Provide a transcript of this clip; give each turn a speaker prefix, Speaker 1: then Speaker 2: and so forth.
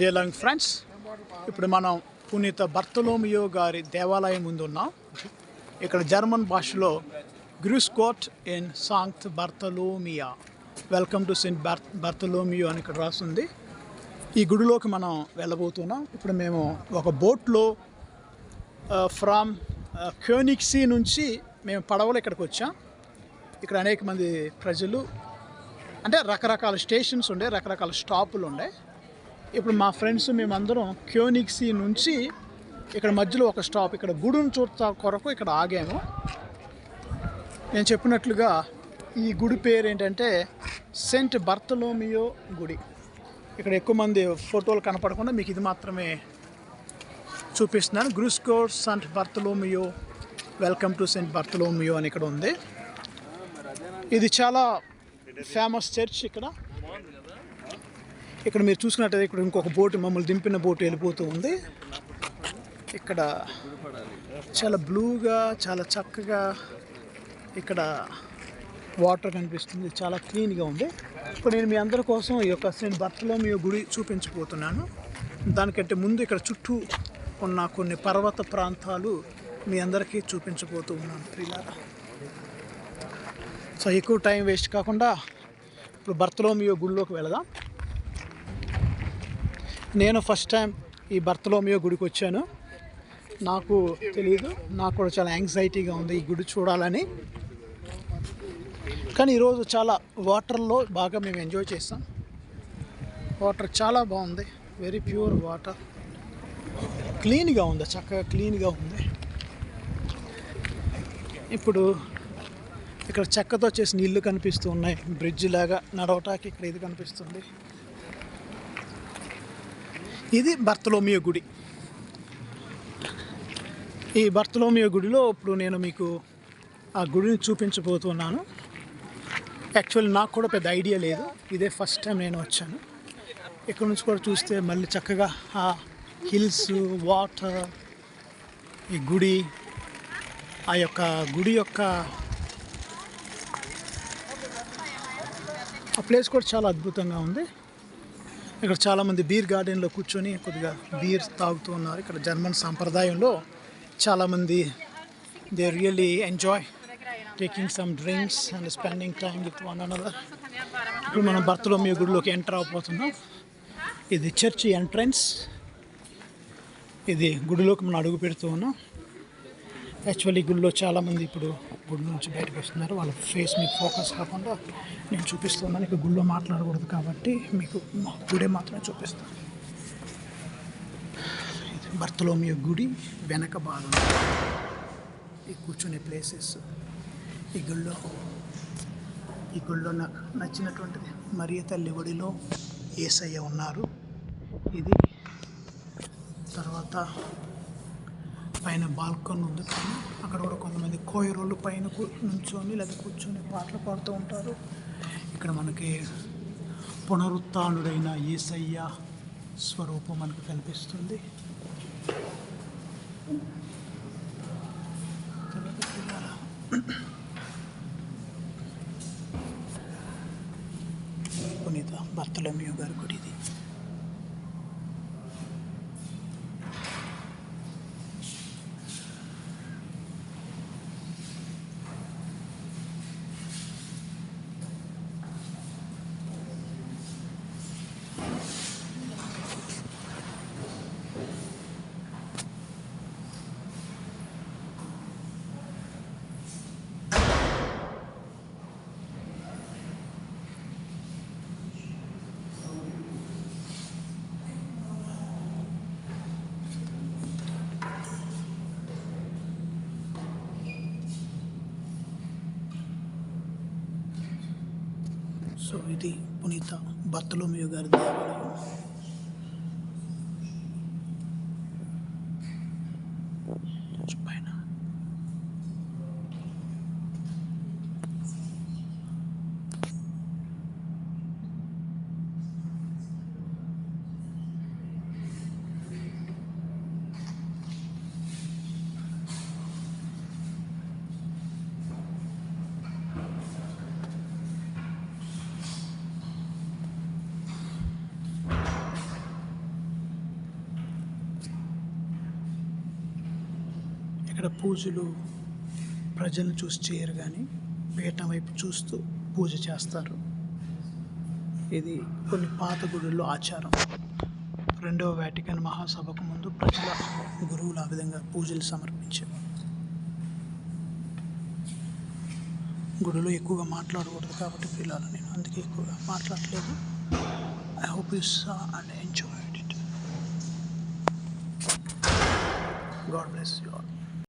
Speaker 1: డేలాంగ్ friends. ఇప్పుడు మనం పునీత బర్తలోమియో గారి దేవాలయం ముందు ఉన్నాం. ఇక్కడ జర్మన్ భాషలో గ్రూస్కోట్ ఇన్ సాంక్త్ బర్తలోమియా. Welcome to saint bar Bartholomew అని ఇక్కడ రాస్తుంది ఈ గుడిలోకి మనం వెళ్ళబోతున్నాం. ఇప్పుడు మేము ఒక బోట్లో ఫ్రమ్ క్యోనిక్సీ నుంచి మేము పడవలో ఇక్కడికి వచ్చాం. ఇక్కడ అనేక మంది ప్రజలు అంటే రకరకాల స్టేషన్స్ ఉండే రకరకాల స్టాపులు ఉండే. ఇప్పుడు మా ఫ్రెండ్స్ మేమందరం క్యోనిక్సీ నుంచి ఇక్కడ మధ్యలో ఒక స్టాప్ ఇక్కడ గుడిని చూడతా కొరకు ఇక్కడ ఆగాము. నేను చెప్పినట్లుగా ఈ గుడి పేరు ఏంటంటే సెంట్ బర్తలోమియో గుడి. ఇక్కడ ఎక్కువ మంది ఫోటోలు కనపడకుండా మీకు ఇది మాత్రమే చూపిస్తున్నాను. గ్రూస్కోర్ సెంట్ బర్తలోమియో వెల్కమ్ టు సెంట్ బర్తలోమియో అని ఇక్కడ ఉంది. ఇది చాలా ఫేమస్ చర్చ్ ఇక్కడ. ఇక్కడ మీరు చూసుకున్నట్టయితే ఇక్కడ ఇంకొక బోటు మమ్మల్ని దింపిన బోటు వెళ్ళిపోతూ ఉంది. ఇక్కడ చాలా బ్లూగా చాలా చక్కగా ఇక్కడ వాటర్ కనిపిస్తుంది. చాలా క్లీన్గా ఉంది. ఇప్పుడు నేను మీ అందరి కోసం ఈ యొక్క సెయింట్ బర్తలోమియో గుడి చూపించబోతున్నాను. దానికంటే ముందు ఇక్కడ చుట్టూ ఉన్న కొన్ని పర్వత ప్రాంతాలు మీ అందరికీ చూపించబోతూ ఉన్నాను. ప్రియులారా. సో ఎక్కువ టైం వేస్ట్ కాకుండా ఇప్పుడు బర్తలోమియో గుడిలోకి వెళదాం. నేను ఫస్ట్ టైం ఈ బర్త్లోమియో గుడికి వచ్చాను. నాకు తెలియదు నాకు కూడా చాలా యాంగ్జైటీగా ఉంది ఈ గుడి చూడాలని. కానీ ఈరోజు చాలా వాటర్లో బాగా మేము ఎంజాయ్ చేస్తాం వాటర్ చాలా బాగుంది వెరీ ప్యూర్ వాటర్ క్లీన్గా ఉంది చక్కగా క్లీన్గా ఉంది. ఇప్పుడు ఇక్కడ చెక్కతో చేసిన ఇల్లు కనిపిస్తూ ఉన్నాయి బ్రిడ్జ్ లాగా నడవటానికి ఇక్కడ ఇది కనిపిస్తుంది. ఇది బర్తలోమియో గుడి. ఈ బర్తలోమియో గుడిలో ఇప్పుడు నేను మీకు ఆ గుడిని చూపించబోతున్నాను. యాక్చువల్ నాకు కూడా పెద్ద ఐడియా లేదు. ఇదే ఫస్ట్ టైం నేను వచ్చాను. ఇక్కడ నుంచి కూడా చూస్తే మళ్ళీ చక్కగా ఆ హిల్స్ వాటర్ ఈ గుడి ఆ యొక్క గుడి యొక్క ఆ ప్లేస్ కూడా చాలా అద్భుతంగా ఉంది. ఇక్కడ చాలామంది బీర్ గార్డెన్లో కూర్చొని కొద్దిగా బీర్ తాగుతూ ఉన్నారు. ఇక్కడ జర్మన్ సాంప్రదాయంలో చాలామంది they really enjoy taking some drinks and spending time with one another ఇప్పుడు మనం మీ గుడిలోకి ఎంటర్ అవబోతున్నాం. ఇది చర్చి ఎంట్రన్స్. ఇది గుడిలోకి మనం అడుగు పెడుతూ ఉన్నాం. యాక్చువల్లీ గుళ్ళో చాలామంది ఇప్పుడు గుడి నుంచి బయటకు వస్తున్నారు. వాళ్ళ ఫేస్ మీకు ఫోకస్ కాకుండా నేను చూపిస్తున్నాను. ఇక గుళ్ళో మాట్లాడకూడదు కాబట్టి మీకు గుడే మాత్రమే చూపిస్తాను. ఇది బర్తలోమియో గుడి వెనక భాగం. ఈ కూర్చునే ప్లేసెస్ ఈ గుళ్ళో ఈ గుళ్ళో నాకు నచ్చినటువంటిది మరియ తల్లి గుడిలో ఏసయ్య ఉన్నారు. ఇది తర్వాత పైన బాల్కన్ ఉంది కానీ అక్కడ కూడా కొంతమంది కోయరోళ్ళు పైన నుంచొని లేదా కూర్చొని పాటలు పాడుతూ ఉంటారు. ఇక్కడ మనకి పునరుత్డైన ఏసయ్య స్వరూపం మనకు కనిపిస్తుంది. పునీత భర్తలమ్య గారి గుడి ఇది సో ఇది పునీత బర్తలోమియో గారి దేవాలయం ఇక్కడ పూజలు ప్రజలను చూసి చేయరు కానీ పీఠం వైపు చూస్తూ పూజ చేస్తారు. ఇది కొన్ని పాత గుడుల్లో ఆచారం. రెండవ వ్యాటికన్ మహాసభకు ముందు ప్రజల గురువులు ఆ విధంగా పూజలు సమర్పించారు గుడిలో ఎక్కువగా మాట్లాడకూడదు కాబట్టి పిల్లలు నేను అందుకే ఎక్కువగా మాట్లాడలేదు I hope you saw and enjoy it God bless you all